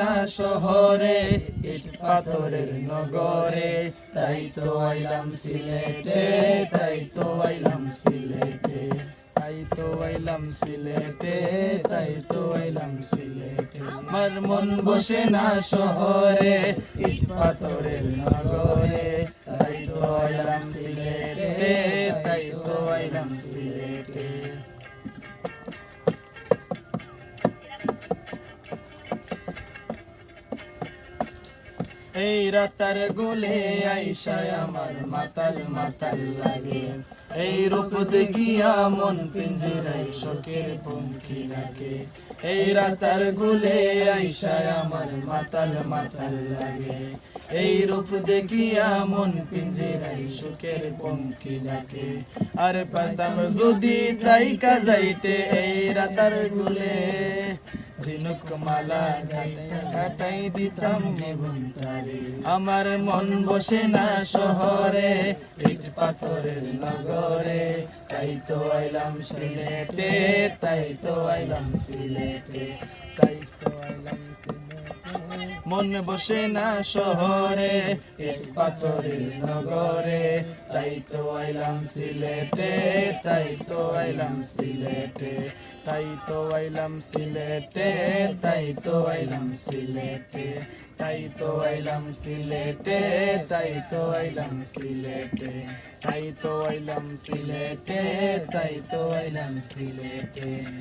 না শহরে, ইট পাথরের নগরে। তাই তো আইলাম সিলেটে, তাই তো আইলাম সিলেটে। তাই তো আইলাম সিলেটে, তাই তো আইলাম সিলেটে। আমার মন বসে না শহরে, ইট পাথরের নগরে। তাই তো আইলাম সিলেটে, তাই তো আইলাম সিলেটে। এই রাতার গোলে আইসায় আমার মাতাল মাতাল লাগে। এই রূপ দেখিয়া মন পিঞ্জিরাই শোকের পঙ্খি ডাকে। এই রাতার গোলে আইসায় আমার মাতাল মাতাল লাগে। এই রূপ দেখিয়া মন পিঞ্জিরাই শোকের পঙ্খি ডাকে। আর পাতাম যদি তাই কাজাইতে এই রাতার গোলে। ঝিনুক মালা কাটাই দিতাম জীবন তারে আমার মন বসে না শহরে, ইট পাথরের নগরে। তাই তো আইলাম সিলেটে, তাই তো আইলাম সিলেটে, তাই তো আইলাম সিলেটে। মন বসে না শহরে, এক পাথরের নগরে। তাই তো আইলাম সিলেটে, তাই তো আইলাম সিলেটে, তাই তো আইলাম সিলেটে, তাই তো আইলাম সিলেটে, তাই তো আইলাম সিলেটে, তাই তো আইলাম সিলেটে, তাই তো আইলাম সিলেটে, তাই তো আইলাম সিলেটে।